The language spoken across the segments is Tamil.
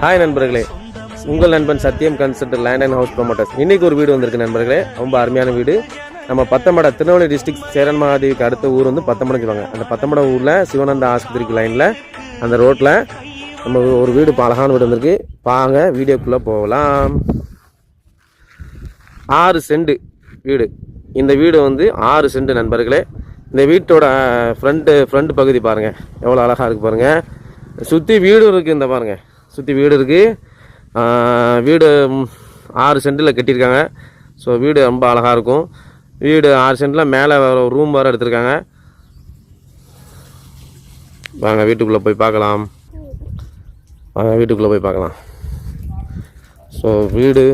ஹாய் நண்பர்களே. உங்கள் நண்பன் Sathyam consult land and house promoters இன்றைக்கி ஒரு வீடு வந்திருக்கு நண்பர்களே. ரொம்ப அருமையான வீடு. நம்ம பத்தமட திருநெல்வேலி டிஸ்ட்ரிக்ட் சேரன் மகாதேவிக்கு அடுத்த ஊர் வந்து பத்தமடம் சொல்லுவாங்க அந்த பத்தமடம் ஊரில் சிவானந்தா ஆஸ்பத்திரிக்கு லைனில் அந்த ரோட்டில் நம்ம ஒரு வீடு இப்போ அழகான வீடு வந்திருக்கு. வாங்க வீடியோக்குள்ளே போகலாம். ஆறு செண்டு வீடு. இந்த வீடு வந்து ஆறு செண்டு நண்பர்களே. இந்த வீட்டோட ஃப்ரண்ட்டு ஃப்ரண்ட் பகுதி பாருங்கள் எவ்வளோ அழகாக இருக்குது பாருங்கள் சுற்றி வீடும் இருக்குது இந்த பாருங்கள் சுற்றி வீடு இருக்குது வீடு ஆறு சென்டில் கட்டியிருக்காங்க. ஸோ வீடு ரொம்ப அழகாக இருக்கும். வீடு ஆறு சென்டில் மேலே ரூம் வேறு எடுத்திருக்காங்க. வாங்க வீட்டுக்குள்ளே போய் பார்க்கலாம். வாங்க வீட்டுக்குள்ளே போய் பார்க்கலாம். ஸோ வீடு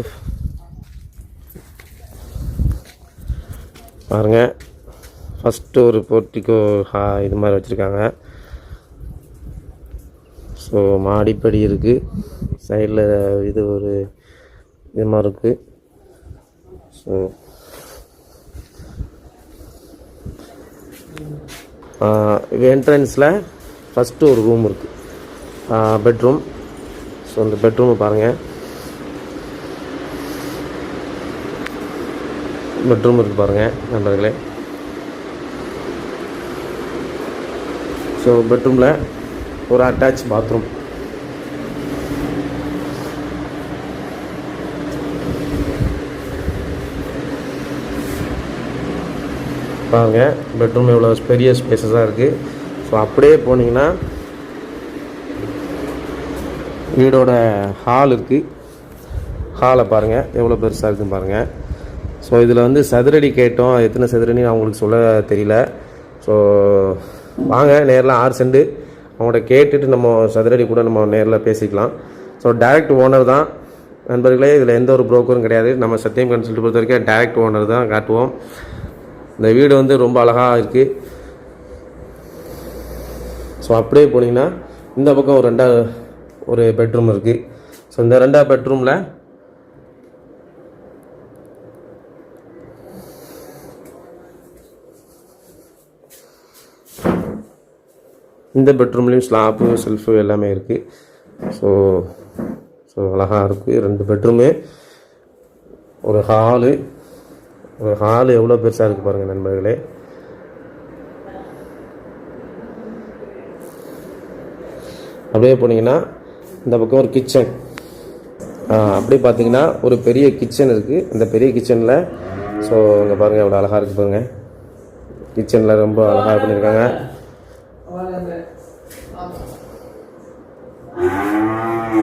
பாருங்கள் ஃபஸ்ட்டு ஒரு போர்ட்டிக்கோ ஹா இது மாதிரி வச்சுருக்காங்க. ஸோ மாடிப்படி இருக்குது சைடில் இது ஒரு இது மாதிரி இருக்குது ஸோ என்ட்ரன்ஸில் ஃபஸ்ட்டு ஒரு ரூம் இருக்குது பெட்ரூம் ஸோ அந்த பெட்ரூமை பாருங்கள் பெட்ரூம் இருக்குது பாருங்கள் நண்பர்களே. ஸோ பெட்ரூமில் ஒரு அட்டாச் பாத்ரூம் பாருங்க பெட்ரூம் இவ்வளோ பெரிய ஸ்பேசஸாக இருக்குது ஸோ அப்படியே போனீங்கன்னா வீடோட ஹால் இருக்குது ஹாலை பாருங்கள் எவ்வளோ பெருசாக இருக்குன்னு பாருங்கள் ஸோ இதில் வந்து சதுரடி கேட்டோம். எத்தனை சதுரடின்னு அவங்களுக்கு சொல்ல தெரியல. ஸோ வாங்க நேரில் ஆறு செண்டு. அவங்கள்ட்ட கேட்டுட்டு நம்ம சதுரடி கூட நம்ம நேரில் பேசிக்கலாம். ஸோ டைரக்ட் ஓனர் தான். நண்பர்களே இதில் எந்த ஒரு ப்ரோக்கரும் கிடையாது. நம்ம சத்தியம் கன்சல்ட் பொறுத்த வரைக்கும் டைரக்ட் ஓனர் தான் காட்டுவோம். இந்த வீடு வந்து ரொம்ப அழகாக இருக்குது ஸோ அப்படியே போனீங்கன்னா இந்த பக்கம் ஒரு ரெண்டாவது ஒரு பெட்ரூம் இருக்குது ஸோ இந்த ரெண்டாவது பெட்ரூமில் இந்த பெட்ரூம்லேயும் ஸ்லாப்பு செல்ஃபு எல்லாமே இருக்குது ஸோ ஸோ அழகாக இருக்குது ரெண்டு பெட்ரூமு. ஒரு ஹாலு ஒரு ஹாலு எவ்வளோ பெருசாக இருக்குது பாருங்கள் நண்பர்களே. அப்படியே போனீங்கன்னா இந்த பக்கம் ஒரு கிச்சன் அப்படியே பார்த்தீங்கன்னா ஒரு பெரிய கிச்சன் இருக்குது இந்த பெரிய கிச்சனில் ஸோ இங்கே பாருங்கள் எவ்வளோ அழகாக இருக்குது பாருங்கள் கிச்சனில் ரொம்ப அழகாக பண்ணியிருக்காங்க 되는데 안.